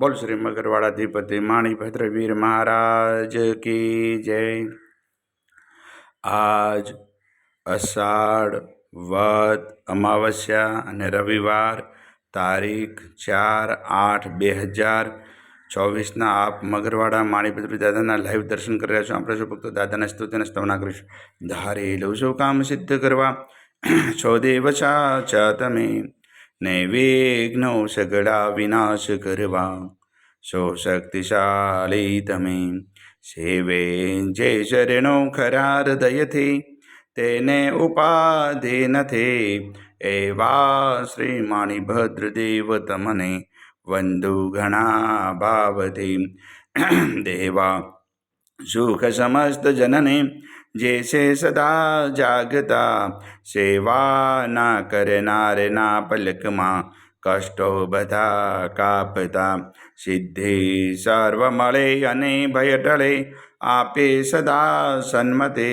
બોલ શ્રી મગરવાડાધિપતિ માણીભદ્રવીર મહારાજ કી જય. આજ અષાઢ વદ અમાવસ્યા અને રવિવાર તારીખ ચાર આઠ બે હજાર ચોવીસના આપ મગરવાડા માણીપત્ર દાદાના લાઈવ દર્શન કરી રહ્યા છો. આપણે શું ફક્ત દાદાના સ્તુતિને સ્તવના કરીશું. ધારે લઉં છું કામ સિદ્ધ કરવા. છો દેવ ચ તમે. ને વિઘ્નો સગડા વિનાશ કરવા સો શક્તિશાળી તમે સેવે જે શરણો ખરા હૃદયથી તેને ઉપાધિ નથી એવા શ્રી માણીભદ્રદેવ તમને વંદુ ઘણા ભાવથી દેવા સુખ સમસ્ત જનને જે છે સદા જાગતા સેવા ના કરનારના પલકમાં કષ્ટો બધા કાપતા સિદ્ધિ સર્વ મળે અને ભય ટળે આપે સદા સન્મતે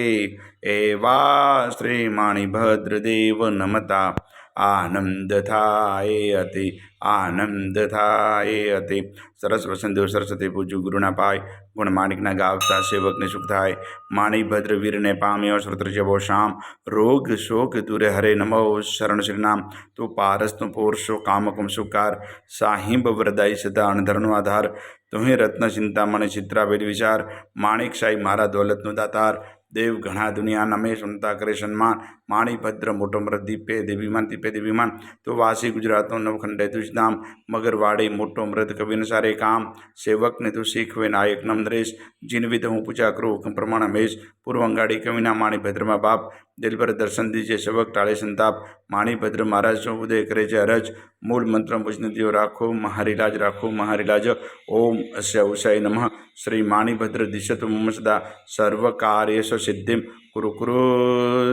એવા શ્રી માણીભદ્રદેવ નમતા આનંદ થાય અતિ આનંદ થાય અતિ સરસ વસંતદેવ સરસ્વતી પૂજ્યું ગુરુના પાય ગુણ માણિકના ગાવતા સેવકને સુખ થાય માણિભદ્ર વીરને પામ્યો શ્રોત્ર જેવો શામ રોગ શોક દૂરે હરે નમો શરણ શ્રી નામ તું પારસનું પોરશો કામકમ સુકાર સાહિંબ વરદાઈ સદા અણધરનો આધાર તુહે રત્ન ચિંતામણી ચિત્રાવેલી વિચાર માણિક સાઈ મારા દોલતનો દાતાર દેવ ઘણા દુનિયા નમે સુનતા કરે સન્માન માણીભદ્ર મોટો મૃત દીપે દેવીમાન દીપે દેવીમાન તો વાસી ગુજરાતનો નવખંડે તુજધામ, મગરવાડી મોટો મૃત કવિન સારે કામ. સેવકને તું શીખવે નાયક નમ નરેશ જીનવિધ હું પૂજા કરું પ્રમાણ મેશ. પૂર્વ અંગાડી કવિના માણીભદ્રમાં બાપ. દિલભર દર્શન દીજે સેવક ટાળે સંતાપ. માણી ભદ્ર મહારાજનો ઉદય કરે છે. અરજ, મૂળ મંત્ર મુજનદીઓ રાખો મહારિલાજ રાખો મહારિલાજ ઓમ અસ્ય ઉષાય નમઃ. શ્રી માણીભદ્ર દિશત મમ સદા સર્વ કાર્યેશ સિદ્ધિમ. કુરુ કુરુ,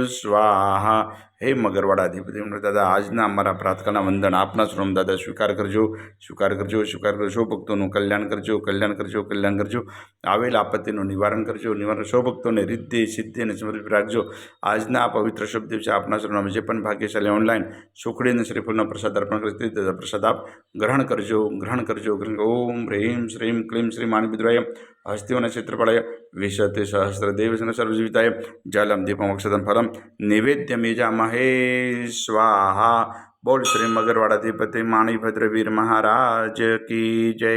સ્વાહા. હે મગરવાડા અધિપતિ દાદા આજના અમારા પ્રાર્થના વંદન આપના શ્રમ દાદા, સ્વીકાર કરજો સ્વીકાર કરજો સ્વીકાર કરજો, ભક્તોનું કલ્યાણ કરજો કલ્યાણ કરજો કલ્યાણ કરજો. આવેલ આપત્તિનું નિવારણ કરજો, નિવારણ સૌ ભક્તોને રિદ્ધિ, સિદ્ધિ અને સમર્પિત રાખજો. આજના આ પવિત્ર શબ્દ દિવસે આપના શ્રમ જે પણ ભાગ્યશાળી ઓનલાઈન સુખડી અને શ્રીફળનો પ્રસાદ અર્પણ કરી દાદા, પ્રસાદ આપ ગ્રહણ કરજો ગ્રહણ કરજો. ઓમ, હ્રીમ, શ્રીમ, ક્લીમ, શ્રી માણિપિદ્રાય હસ્તિઓના ક્ષેત્રફળાય વિશતે સહસ્રદેવસન સર્વજીવિતાય જલમ દીપમ અક્ષતમ ફલમ નિવેદ્યમેજા મહે સ્વાહા બોલ શ્રી મગરવાડાધિપતિ માણીભદ્રવીર મહારાજ કી જય